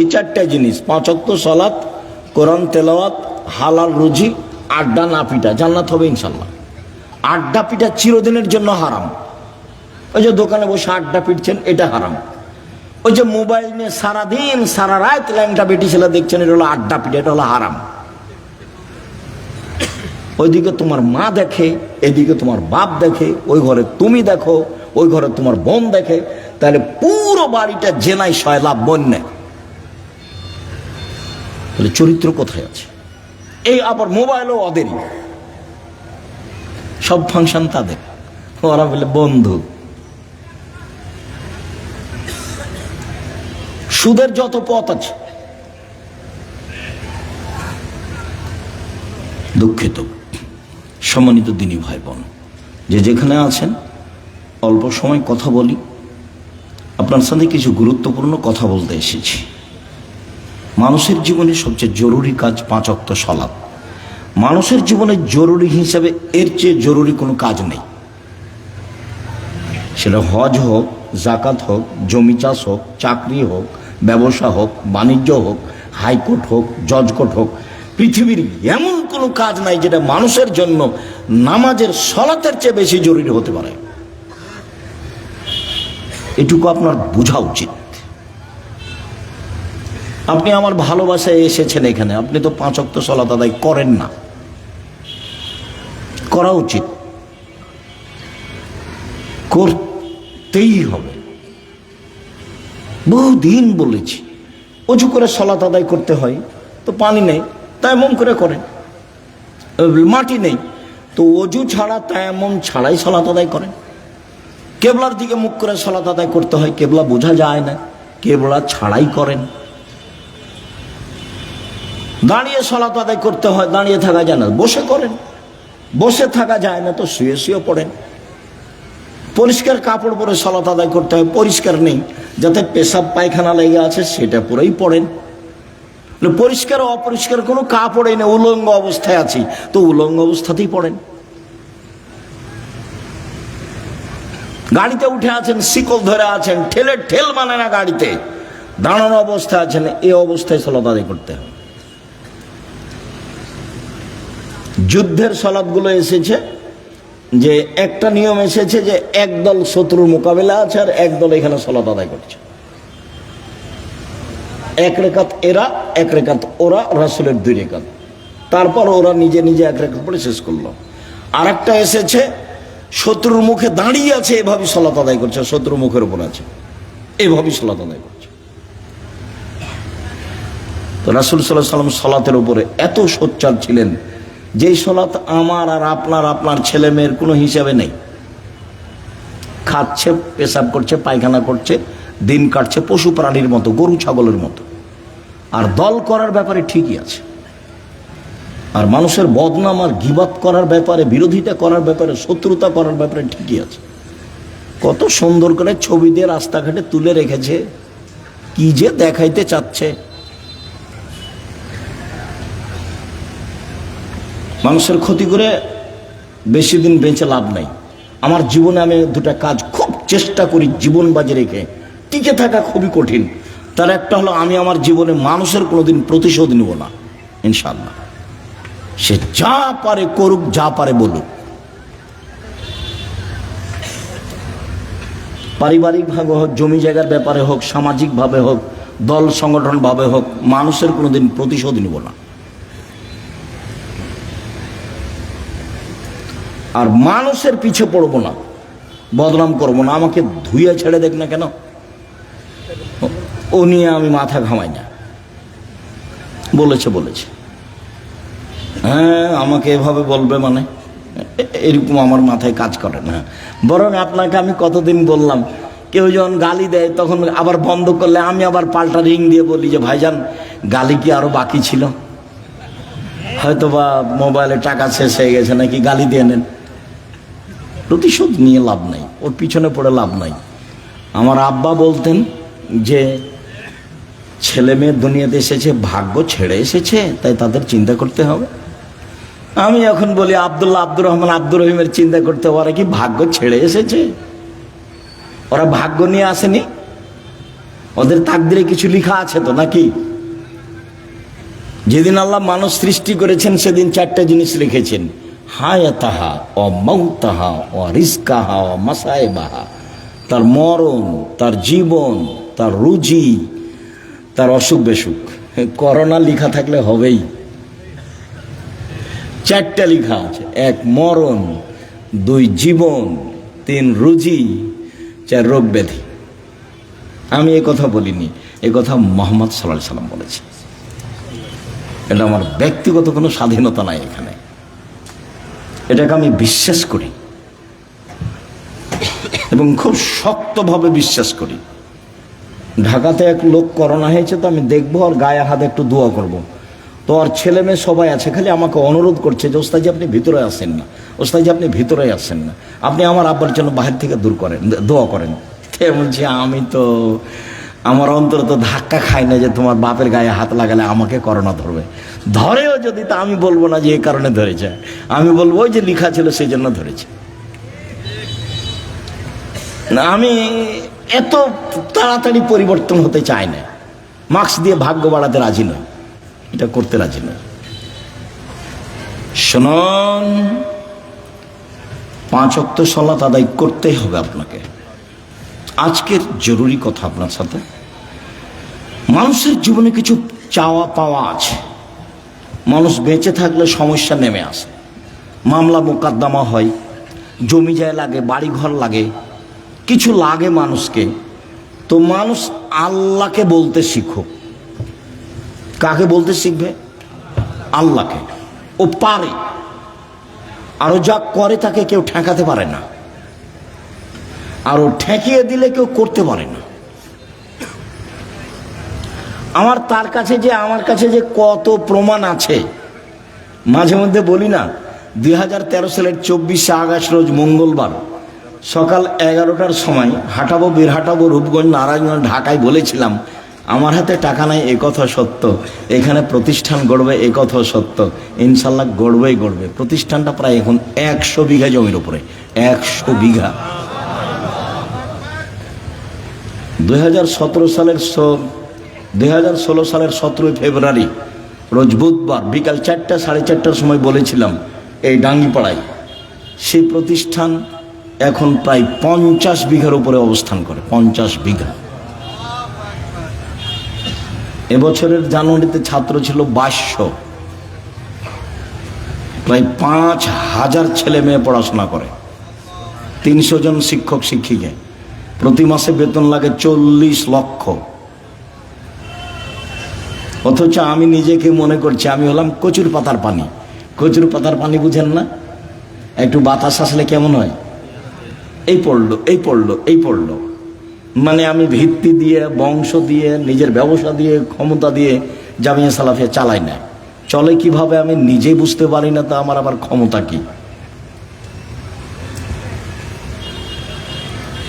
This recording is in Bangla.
এই চারটা জিনিস পাঁচক্ত সলাৎ কোরআন তেলাওয়াত, হালাল রুজি, আড্ডা না পিটা, জান্নাত হবে ইনশাল্লাহ আড্ডা পিটা চিরদিনের জন্য হারাম। ওই যে দোকানে বসে আড্ডা পিটছেন, এটা হারাম। ওই যে মোবাইল নিয়ে সারাদিন, সারা রাত ল্যাংটা বেটি ছেলে দেখছেন, এটা হলো আড্ডা পিটা, এটা হলো হারাম। ওইদিকে তোমার মা দেখে, এদিকে তোমার বাপ দেখে, ওই ঘরে তুমি দেখো, ওই ঘরে তোমার বোন দেখে, তাহলে পুরো বাড়িটা জেনাই সয়লাভ বন্যে তাহলে চরিত্র কোথায় আছে? এই আবার মোবাইলও ওদেরই সব ফাংশন তাদের। ওরা বলে বন্ধু। সুদের যত পথ আছে, দুঃখিত, সম্মানিত দিনী ভাই বোন যে যেখানে আছেন, অল্প সময় কথা বলি। আপনার সাথে কিছু গুরুত্বপূর্ণ কথা বলতে এসেছি। মানুষের জীবনে সবচেয়ে জরুরি কাজ পাঁচ অক্ত সলাপ। মানুষের জীবনে জরুরি হিসাবে এর চেয়ে জরুরি কোনো কাজ নেই। সেটা হজ হোক, জাকাত হোক, জমি চাষ হোক, চাকরি হোক, ব্যবসা হোক, বাণিজ্য হোক, হাইকোর্ট হোক জজকোর্ট হোক, পৃথিবীর এমন কোনো কাজ নাই যেটা মানুষের জন্য নামাজের সলাতের চেয়ে বেশি জরুরি হতে পারে। এটুকু আপনার বোঝা উচিত। আপনি আমার ভালোবাসায় এসেছেন এখানে। আপনি তো পাঁচ অক্ত সলাত আদায় করেন না। করা উচিত। করতেই হবে। বহুদিন বলেছি অজু করে সলাত আদায় করতে হয়, তো পানি নেই এমন করে করেন। মাটি নেই, তো অজু ছাড়া এমন ছাড়াই সলাত আদায় করেন। কেবলার দিকে মুখ করে সলাত আদায় করতে হয়, কেবলা বোঝা যায় না, কেবলা ছাড়াই করেন। দাঁড়িয়ে সলাত আদায় করতে হয়, দাঁড়িয়ে থাকা যায় না। বসে করেন। বসে থাকা যায় না তো শুয়ে শুয়ে পড়েন। পরিষ্কার কাপড় পরে সলাত আদায় করতে হয়, পরিষ্কার নেই। যাতে পেশাব পায়খানা লেগে আছে, সেটা পরেই পড়েন। পরিষ্কার অপরিষ্কার, কোনো কাপড়ই নেই, উলঙ্গ অবস্থায় আছি। তো উলঙ্গ অবস্থাতেই পড়েন। গাড়িতে উঠে আছেন, শিকল ধরে আছেন, ঠেলে ঠেল মানে না গাড়িতে। দাঁড়ানো অবস্থায় আছেন এই অবস্থায় সলাত আদায় করতে হবে যুদ্ধের সলাদগুলো এসেছে যে একটা নিয়ম এসেছে যে একদল শত্রুর মোকাবেলা আছে আর একদল এখানে সলাত আদায় করছে। এক রেখাত এরা, এক রেখাত ওরা, রাসুলের দুই রেখাত। তারপর ওরা নিজে নিজে এক রেখাত পরে শেষ করল। আর একটা এসেছে, শত্রুর মুখে দাঁড়িয়ে আছে এভাবে সলাত আদায় করছে শত্রুর মুখের উপর আছে। এভাবেই সলাত আদায় করছে। তো রাসুল সাল্লাহ সাল্লাম সলাতের উপরে এত সোচ্চার ছিলেন যেই সলাত আমার আর আপনার আপনার ছেলে মেয়ের কোনো হিসাবে নেই। খাচ্ছে, পেশাব করছে, পায়খানা করছে, দিন কাটছে, পশু প্রাণীর মতো, গরু ছাগলের মতো। আর দল করার ব্যাপারে ঠিকই আছে। আর মানুষের বদনাম আর গিবাত করার ব্যাপারে, বিরোধিতা করার ব্যাপারে, শত্রুতা করার ব্যাপারে ঠিকই আছে। কত সুন্দর করে ছবি দিয়ে রাস্তাঘাটে তুলে রেখেছে। কি যে দেখাইতে চাচ্ছে। মানুষের ক্ষতি করে বেশি দিন বেঁচে লাভ নাই। আমার জীবনে আমি দুটা কাজ খুব চেষ্টা করি জীবন বাজে রেখে। টিকে থাকা খুবই কঠিন। তার একটা হলো আমি আমার জীবনে মানুষের কোনোদিন প্রতিশোধ নিব না। ইনশাল্লাহ সে যা পারে করুক, যা পারে বলুক। পারিবারিকভাবে হোক, জমি জায়গার ব্যাপারে হোক সামাজিকভাবে হোক, দল সংগঠনভাবে হোক, মানুষের কোনোদিন প্রতিশোধ নিব না। আর মানুষের পিছে পড়ব না। বদনাম করব না। আমাকে ধুয়ে ছেড়ে দেখ না কেন? ও- নিয়ে আমি মাথা ঘামাই না। বলেছে বলেছে। হ্যাঁ আমাকে এভাবে বলবে মানে? এরকম আমার মাথায় কাজ করে না। বরং আপনাকে আমি কতদিন বললাম, কেউ যখন গালি দেয় তখন আবার বন্ধ করলে আমি আবার পাল্টা রিং দিয়ে বলি যে, ভাইজান, গালি কি আরও বাকি ছিল? হয়তো বা মোবাইলে টাকা শেষ হয়ে গেছে, নাকি গালি দিয়ে নেন। প্রতিশোধ নিয়ে লাভ নাই, ওর পিছনে পড়ে লাভ নাই। আমার আব্বা বলতেন যে, ছেলে মেয়ে দুনিয়াতে এসেছে, ভাগ্য ছেড়ে এসেছে, তাই তাদের চিন্তা করতে হবে। আমি এখন বলি, আবদুল্লাহ আব্দুর রহমান আব্দুর রহিমের চিন্তা করতে ওরা কি ভাগ্য ছেড়ে এসেছে? ওরা ভাগ্য নিয়ে আসেনি। ওদের তাকদিরে কিছু লেখা আছে তো নাকি? যেদিন আল্লাহ মানুষ সৃষ্টি করেছেন, সেদিন চারটা জিনিস লিখেছেন। হায়াতাহা ও মৌতাহা ও রিস্কাহা ও মাসাইবাহা তার মরণ, তার জীবন, তার রুজি, তার অসুখ বেসুখ করোনা লেখা থাকলে হবেই। চারটা লেখা আছে, এক মরণ, দুই জীবন, তিন রুজি, চার রোগ ব্যাধি। আমি এ কথা বলিনি, এ কথা মোহাম্মদ সাল্লাহ সাল্লাম বলেছে এটা আমার ব্যক্তিগত কোনো স্বাধীনতা নাই এখানে। এটাকে আমি বিশ্বাস করি। এবং খুব শক্তভাবে বিশ্বাস করি। ঢাকাতে এক লোক করোনা হয়েছে তো আমি দেখব আর গায়ে হাতে একটু দোয়া করব। তো আর ছেলে মেয়ে সবাই আছে, খালি আমাকে অনুরোধ করছে যে ওস্তাজি আপনি ভিতরে আসেন না। ওস্তাজি আপনি ভিতরে আসেন না। আপনি আমার আব্বার জন্য বাহির থেকে দূর করেন, দোয়া করেন। বলছি, আমি তো আমার অন্তর তো ধাক্কা খাই না যে তোমার বাপের গায়ে হাত লাগালে আমাকে করোনা ধরবে। ধরেও যদি তা আমি বলব না যে এই কারণে ধরেছে। আমি বলব যে লেখা ছিল সেই জন্য ধরেছে। না, আমি এত তাড়াতাড়ি পরিবর্তন হতে চাই না। মাস্ক দিয়ে ভাগ্য বাড়াতে রাজি নয় এটা করতে রাজি নয় শুনুন, পাঁচ অক্ত সলাত আদায় করতেই হবে আপনাকে। আজকের জরুরি কথা আপনার সাথে। মানুষের জীবনে কিছু চাওয়া পাওয়া আছে। মানুষ বেঁচে থাকলে সমস্যা নেমে আসে। মামলা মোকদ্দমা হয়, জমি যায় লাগে বাড়ি ঘর লাগে, কিছু লাগে মানুষকে। তো মানুষ আল্লাহকে বলতে শিখো কাকে বলতে শিখবে? আল্লাহকে। ও পারে। আরও যা করে তাকে কেউ ঠেকাতে পারে না। আর ও ঠেকিয়ে দিলে কেউ করতে পারে না। আমার তার কাছে যে, আমার কাছে যে কত প্রমাণ আছে, মাঝে মধ্যে বলি না দু হাজার তেরো সালের চব্বিশে আগস্ট রোজ মঙ্গলবার, সকাল এগারোটার সময় হাঁটাবো বীরহাটাবো রূপগঞ্জ, নারায়ণগঞ্জ, ঢাকায় বলেছিলাম, আমার হাতে টাকা নাই একথা সত্য। এখানে প্রতিষ্ঠান গড়বে, এ কথা সত্য। ইনশাল্লাহ গড়বেই গড়বে। প্রতিষ্ঠানটা প্রায় এখন একশো বিঘা জমির উপরে, একশো বিঘা। দুই হাজার সতেরো সালের দুই হাজার ষোলো সালের সতেরোই ফেব্রুয়ারি রোজ বুধবার বিকাল চারটা, সাড়ে চারটার সময় বলেছিলাম এই ডাঙ্গিপাড়ায়। সেই প্রতিষ্ঠান এখন প্রায় পঞ্চাশ বিঘার উপরে অবস্থান করে, পঞ্চাশ বিঘা। এবছরের জানুয়ারিতে ছাত্র ছিল বাইশশো। প্রায় পাঁচ হাজার ছেলে মেয়ে পড়াশোনা করে। তিনশো জন শিক্ষক, শিক্ষিকা। প্রতি মাসে বেতন লাগে চল্লিশ লক্ষ। অথচ আমি নিজেকে মনে করছি, আমি হলাম কচুর পাতার পানি। কচুর পাতার পানি বুঝেন না? একটু বাতাস আসলে কেমন হয়? এই পড়ল এই পড়ল এই পড়ল। মানে আমি ভিত্তি দিয়ে, বংশ দিয়ে, নিজের ব্যবসা দিয়ে, ক্ষমতা দিয়ে জামিয়া সালাফিয়া চালাই না চলে কীভাবে আমি নিজে বুঝতে পারি না, তো আমার আবার ক্ষমতা কি?